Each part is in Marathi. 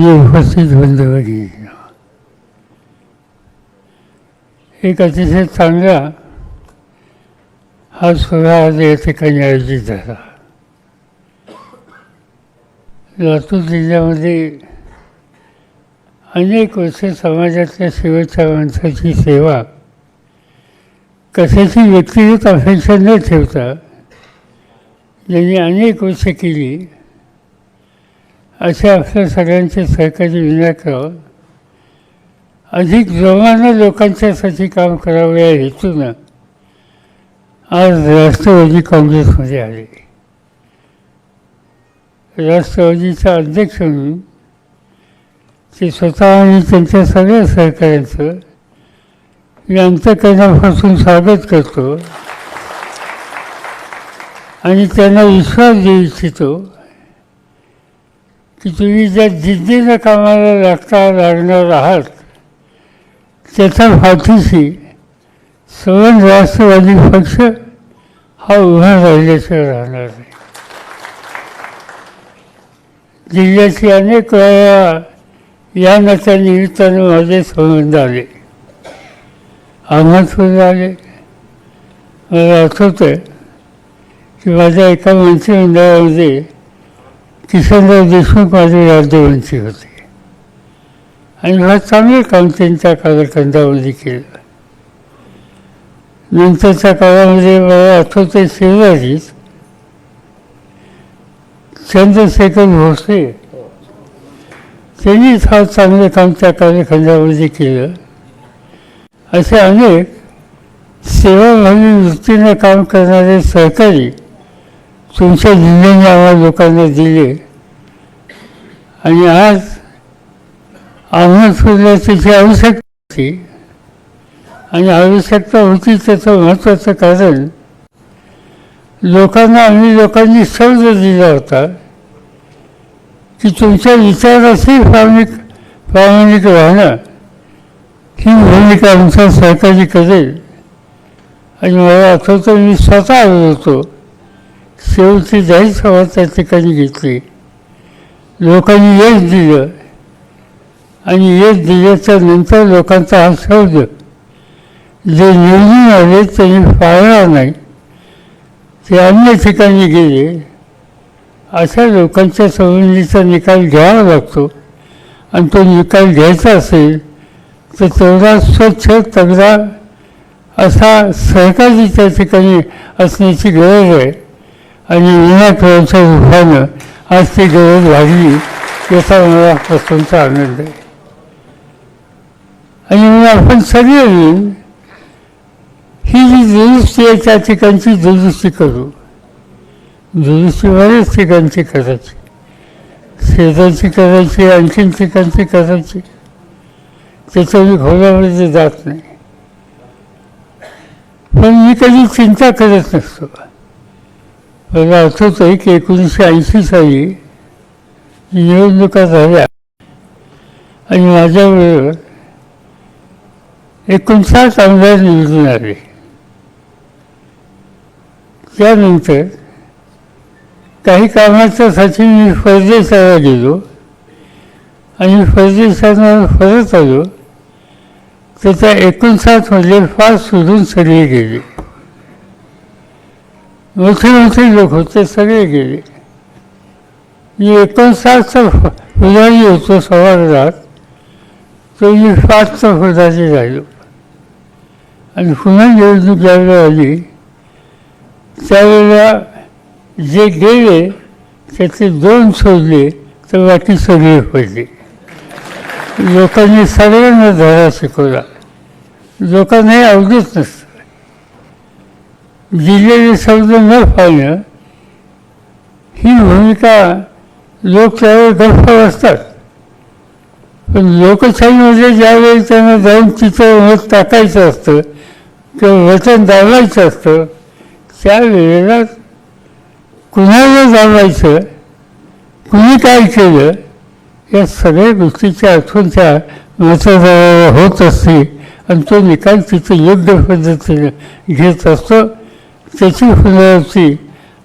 उपस्थित बंधूभगिनी एक अतिशय चांगला हा सोहळा आज या ठिकाणी आयोजित झाला. लातूर जिल्ह्यामध्ये अनेक वर्ष समाजातल्या शेवटच्या माणसाची सेवा कशाची व्यक्तिगत अपेक्षा न ठेवता ज्यांनी अनेक वर्ष केली अशा आपल्या सगळ्यांचे सहकारी विनायकराव अधिक जोमानं लोकांच्यासाठी काम करावं या हेतूनं आज राष्ट्रवादी काँग्रेसमध्ये आले. राष्ट्रवादीचा अध्यक्ष म्हणून ते स्वतः आणि त्यांच्या सगळ्या सहकाऱ्यांचं मी अंतकरणापासून स्वागत करतो आणि त्यांना विश्वास देऊ इच्छितो की तुम्ही ज्या जिद्दीनं कामाला लागता लागणार आहात त्याच्या पाठीशी सवन राष्ट्रवादी पक्ष हा उभा राहिल्याशिवाय राहणार नाही. जिल्ह्याची अनेक वेळा या नात्या निमित्तानं माझे संबंध आले. आम्हाला आले. मला आठवतं आहे की माझ्या एका मंत्रिमंडळामध्ये किशनराव देशमुख माझे राज्यमंत्री होते. आणि मला चांगलं काम त्यांच्या कालखंडामध्ये केलं. नंतरच्या काळामध्ये मला आठवते शेजारीच चंद्रशेखर भोसले. त्यांनी फार चांगलं काम त्या कालखंडामध्ये केलं. असे अनेक सेवाभावी वृत्तीनं काम करणारे सहकारी तुमच्या जिल्ह्याने आम्हाला लोकांना दिले. आणि आज अहमदपूरला त्याची आवश्यकता होती. आणि आवश्यकता होती त्याचं महत्त्वाचं कारण लोकांना आम्ही लोकांनी शब्द दिला होता की तुमच्या विचाराशी प्रामाणिक प्रामाणिक राहणं ही भूमिका आमचा सहकारी करेल. आणि मला आठवतं मी स्वतः आलो होतो. शेवटची जाहीर सभा त्या ठिकाणी घेतली. लोकांनी यश दिलं. आणि यश दिल्याच्या नंतर लोकांचा हा शब्द जे निवडून आले त्यांनी पाळणार नाही. ते अन्य ठिकाणी गेले. अशा लोकांच्या संबंधीचा निकाल घ्यावा लागतो. आणि तो निकाल घ्यायचा असेल तर तेवढा स्वच्छ तगडा असा सहकारी त्या ठिकाणी असण्याची गरज आहे. आणि विनायकरावच्या रूपानं आज ती गरज वाढली याचा मला प्रसंत आनंद आहे. आणि मग आपण सगळे मिळून ही जी दुरुस्ती आहे त्या ठिकाणची दुरुस्ती करू. दुरुस्ती बऱ्याच ठिकाणची करायची. शेजारची करायची आणखीन ठिकाणची करायची. त्याच्या मी खोल्यामध्ये जात नाही. पण मी कधी चिंता करत नसतो. मला आठवत आहे की एकोणीसशे ऐंशी साली निवडणुका झाल्या. आणि माझ्याबरोबर एकोणसाठ आमदार निवडून आले. त्यानंतर काही कामाच्यासाठी मी परदेशाला गेलो. आणि परदेशांना परत आलो. तर त्या एकोणसाठमध्ये फार सोडून सगळे गेले. मोठे मोठे लोक होते सगळे गेले. मी एकोणसाठचा पुजारी होतो सवारदार तो मी पाचचा पुजारी राहिलो. आणि पुन्हा निवडणूक ज्यावेळेला आली. त्यावेळेला जे गेले त्याचे दोन सोडले तर बाकी सगळे पडले. लोकांनी सगळ्यांना धडा शिकवला. लोकांना हे आवडत नसतं. दिलेले शब्द न पाळणं ही भूमिका लोक त्यावेळी गप्प असतात. पण लोकशाहीमध्ये ज्यावेळी त्यांना जाऊन तिथं मत टाकायचं असतं किंवा वचन दाबायचं असतं त्यावेळेला कुणाला दाबायचं कुणी काय केलं या सगळ्या गोष्टीच्या आठवण त्या मतदाराला होत असते आणि तो निकाल तिथं योग्य पद्धतीने घेत असतो. त्याची पुनरावृत्ती.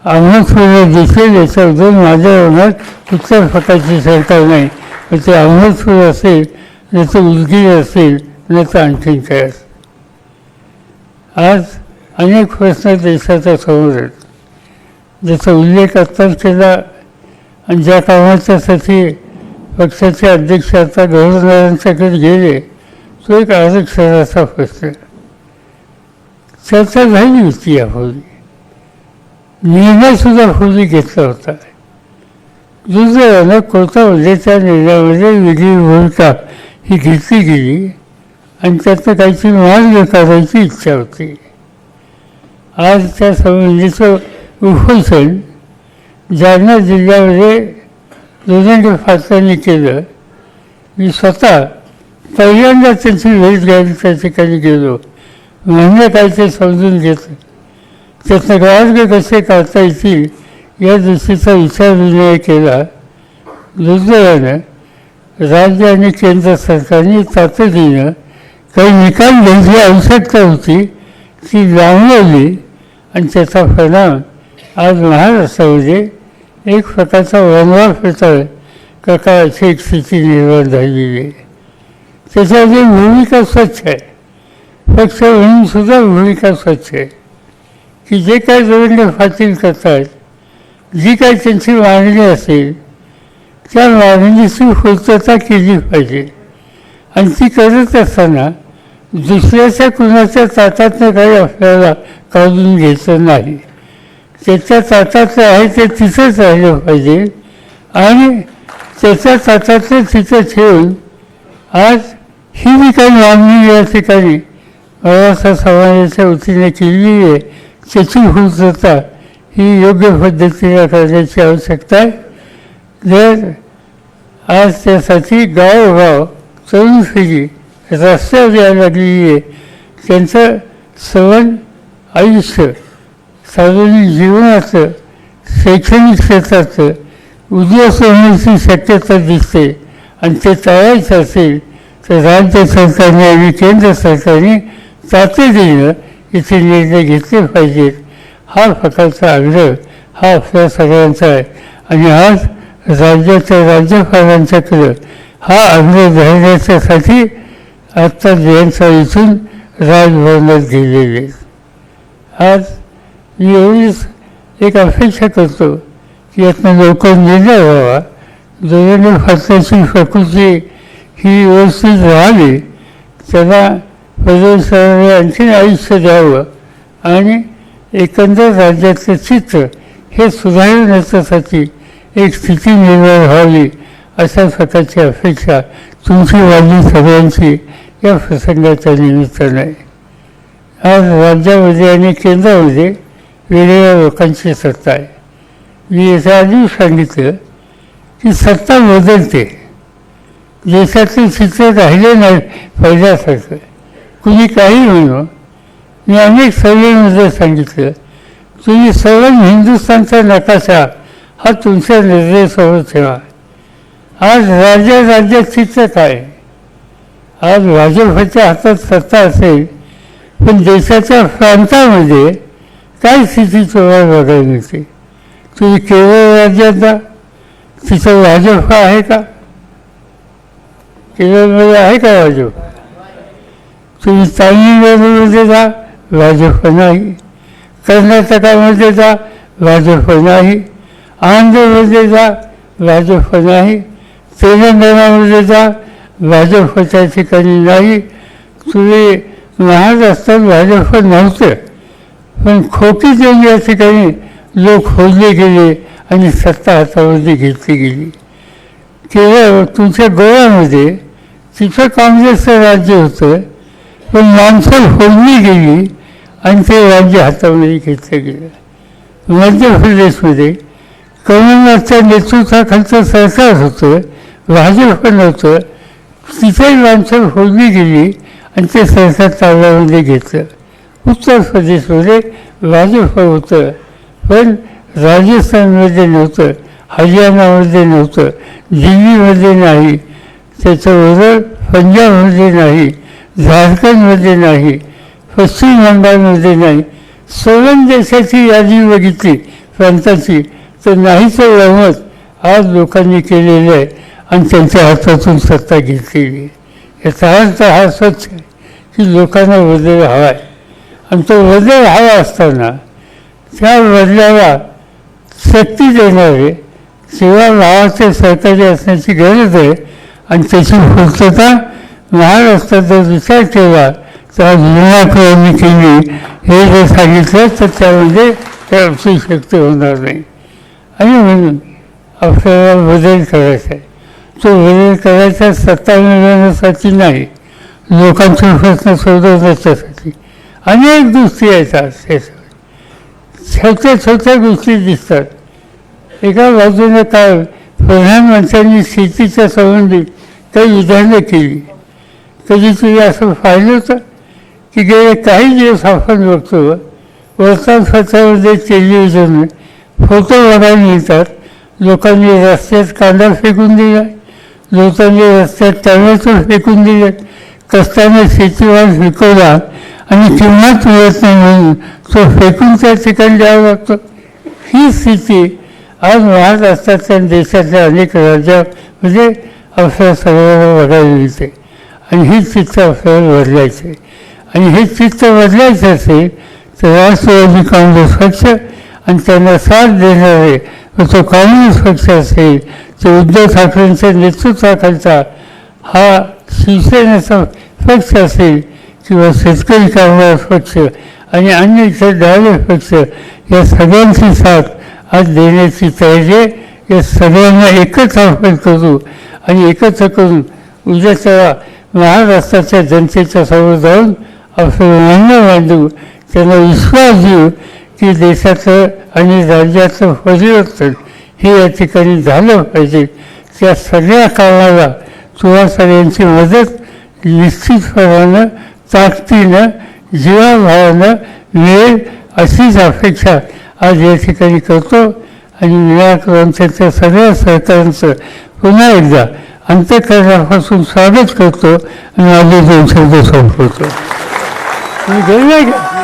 आम्हाला दिसेल याच्याबद्दल माझ्या मनात उत्तर प्रकारची शंका नाही. मग ते अमृतपूर असेल त्याचं उदगीर असेल त्याचं आणखीन काय असेल आज अनेक प्रश्न देशाच्या समोर आहेत. ज्याचा उल्लेख आत्ताच केला आणि ज्या कामाच्यासाठी पक्षाचे अध्यक्ष आता गव्हर्नरांच्याकडे गेले तो एक आरक्षणाचा प्रश्न चर्चा झाली होती यापूर्वी निर्णयसुद्धा पूर्वी घेतला होता. दुसऱ्यानं कोर्टामध्ये त्या निर्णयामध्ये वेगळी भूमिका ही घेतली गेली आणि त्यातनं काहीतरी मार्ग काढायची इच्छा होती. आज त्या संबंधीचं उपोषण जालना जिल्ह्यामध्ये दोघांच्या फासांनी केलं. मी स्वतः पहिल्यांदा त्यांची भेट घ्यायला त्या ठिकाणी गेलो. म्हणजे काय ते समजून घेतलं त्याचं मार्ग कसे काढता येतील या दृष्टीचा विचार विनिमय केला दुर्दैवानं राज्य आणि केंद्र सरकारने तातडीनं काही निकाल घ्यायची आवश्यकता होती ती जाणवली आणि त्याचा परिणाम आज महाराष्ट्रामध्ये एक प्रकारचा वनवा प्रकार का अशी एक स्थिती निर्माण झालेली आहे त्याच्यामध्ये भूमिका स्वच्छ आहे पक्ष म्हणून सुद्धा भूमिका स्वच्छ आहे. की जे काय देवेंद्र फाटील करतात जी काय त्यांची मागणी असेल त्या मागणीची पूर्तता केली पाहिजे. आणि ती करत असताना दुसऱ्याच्या कुणाच्या ताटातनं काही आपल्याला काढून घ्यायचं नाही. त्याच्या ताटातलं आहे ते तिथंच राहिलं पाहिजे आणि त्याच्या ताटातलं तिथं ठेवून आज ही जी काही मागणी या ठिकाणी मराठा समाजाच्या वतीने केलेली आहे. त्याची होता ही योग्य पद्धतीने करण्याची आवश्यकता आहे. जर आज त्यासाठी गावोगाव तरुण पिढी रस्त्यावर यायला लागलेली आहे त्यांचं सवन आयुष्य सार्वजनिक जीवनाचं शैक्षणिक क्षेत्राचं उद्ध्वस्त होण्याची शक्यता दिसते आणि ते टाळायचं असेल तर राज्य सरकारने आणि केंद्र सरकारने तातडीनं इथे निर्णय घेतले पाहिजेत. हा प्रकारचा आग्रह हा आपल्या सगळ्यांचा आहे. आणि आज राज्याच्या राज्यपालांच्याकडं हा आग्रह धरण्याच्यासाठी आत्ता जयंतराव इथून राजभवनात गेलेले आहेत. आज मी एवढीच एक अपेक्षा करतो की यातनं लवकर निर्णय व्हावा. देवेंद्र फडणवीसची प्रकृती ही व्यवस्थित राहावी. त्याला फडणवीसांनी आणखीन आयुष्य द्यावं आणि एकंदर राज्याचं चित्र हे सुधारण्याच्यासाठी एक स्थिती निर्माण व्हावी अशा प्रकारची अपेक्षा तुमची वाढली सगळ्यांची या प्रसंगाच्या निमित्तानं आहे. आज राज्यामध्ये आणि केंद्रामध्ये वेगवेगळ्या लोकांची सत्ता आहे. मी याच्या आधी सांगितलं की सत्ता बदलते. देशातले चित्र राहिले नाही पहिल्यासारखं तुम्ही काही म्हणू हो. मी अनेक सर्वेमध्ये सांगितलं. तुम्ही सर्व हिंदुस्थानचा नकाशा हा तुमच्या नजरेसमोर ठेवा. आज राज्य राज्यात चित्र काय आज भाजपच्या हातात सत्ता असेल पण देशाच्या प्रांतामध्ये काय स्थिती तुम्हाला बघायला मिळते? तुम्ही केरळ राज्यात जा. तिथं भाजप आहे का? केरळमध्ये आहे का भाजप? तुम्ही जा भाजप नाही. कर्नाटकामध्ये जा भाजप नाही. आंध्रमध्ये जा भाजप नाही. तेलंगणामध्ये जा भाजप त्या ठिकाणी नाही. तुम्ही महाराष्ट्रात भाजप नव्हतं. पण खोटी त्यांनी या ठिकाणी लोक खोदले गेले आणि सत्ता हातामध्ये घेतली गेली. केवळ तुमच्या गोव्यामध्ये तिथं काँग्रेसचं राज्य होतं. पण माणसं फोडली गेली आणि ते राज्य हातामध्ये घेतलं गेलं. मध्य प्रदेशमध्ये कमलनाथच्या नेतृत्वाखालचं सरकार होतं भाजप नव्हतं तिथेही माणसं फोडली गेली आणि ते सरकार ताब्यामध्ये घेतलं. उत्तर प्रदेशमध्ये भाजप होतं पण राजस्थानमध्ये नव्हतं हरियाणामध्ये नव्हतं दिल्लीमध्ये नाही त्याच्याबरोबर पंजाबमध्ये नाही झारखंडमध्ये नाही पश्चिम बंगालमध्ये नाही सोलन देशाची यादी बघितली प्रांताची तर नाहीचं रहमत आज लोकांनी केलेलं आहे आणि त्यांच्या हातातून सत्ता घेतलेली याचा अर्थ हा स्वच्छ आहे की लोकांना बदल हवा आहे. आणि तो बदल हवा असताना त्या बदलाला शक्ती देणारे सेवा नावाचे सहकारी असण्याची गरज आहे आणि त्याची पूर्तता महाराष्ट्रात जर विचार केला तर विनाकारांनी हे जर सांगितलं तर त्यामध्ये त्याची शक्ती होणार नाही. आणि म्हणून आपल्याला बदल करायचा आहे. तो बदल करायचा सत्ता मिळवण्यासाठी नाही लोकांचे प्रश्न सोडवण्याच्यासाठी अनेक गोष्टी येतात त्याच्यात छोट्या छोट्या गोष्टी दिसतात. एका बाजूने काय प्रधानमंत्र्यांनी शेतीच्या संबंधित काही विधानं केली. कधी असं पाहिलं होतं की गेले काही दिवस आपण बघतो वर्तमानपत्रामध्ये टेलिव्हिजन फोटो बघायला मिळतात लोकांनी रस्त्यात कांदा फेकून दिला लोकांनी रस्त्यात टमॅटो फेकून दिले कष्टाने शेतीमाल फेकवला आणि किंमत मिळत नाही म्हणून तो फेकून त्या ठिकाणी द्यावा लागतो. ही स्थिती आज महाराष्ट्रातल्या देशातल्या अनेक राज्यामध्ये आपल्या सगळ्यांना बघायला मिळते. आणि ही चित्त आपल्याला आहे. आणि हे चित्त बदलायचं असेल तर राष्ट्रवादी काँग्रेस पक्ष आणि त्यांना साथ देणारे व तो काँग्रेस पक्ष असेल तो उद्धव ठाकरेंच्या नेतृत्वाखालचा हा शिवसेनेचा पक्ष असेल किंवा शेतकरी कामगार पक्ष आणि अन्य इतर डावे पक्ष या सगळ्यांची साथ आज देण्याची तयारी या सगळ्यांना एकत्र आपण करू आणि एकत्र करून उद्याच्या महाराष्ट्राच्या जनतेच्या समोर जाऊन आपलं मांडू त्यांना विश्वास देऊ की देशाचं आणि राज्याचं परिवर्तन हे या ठिकाणी झालं पाहिजे. त्या सगळ्या कामाला तुम्हा सगळ्यांची मदत निश्चितपणानं ताकदीनं जीवाभावानं मिळेल अशीच अपेक्षा आज या ठिकाणी करतो. आणि विनायकरांच्या सगळ्या सहकाऱ्यांचं पुन्हा एकदा अंतकरणापासून स्वागत करतो आणि आधी दोन शब्द संपवतो मी गेलो नाही का?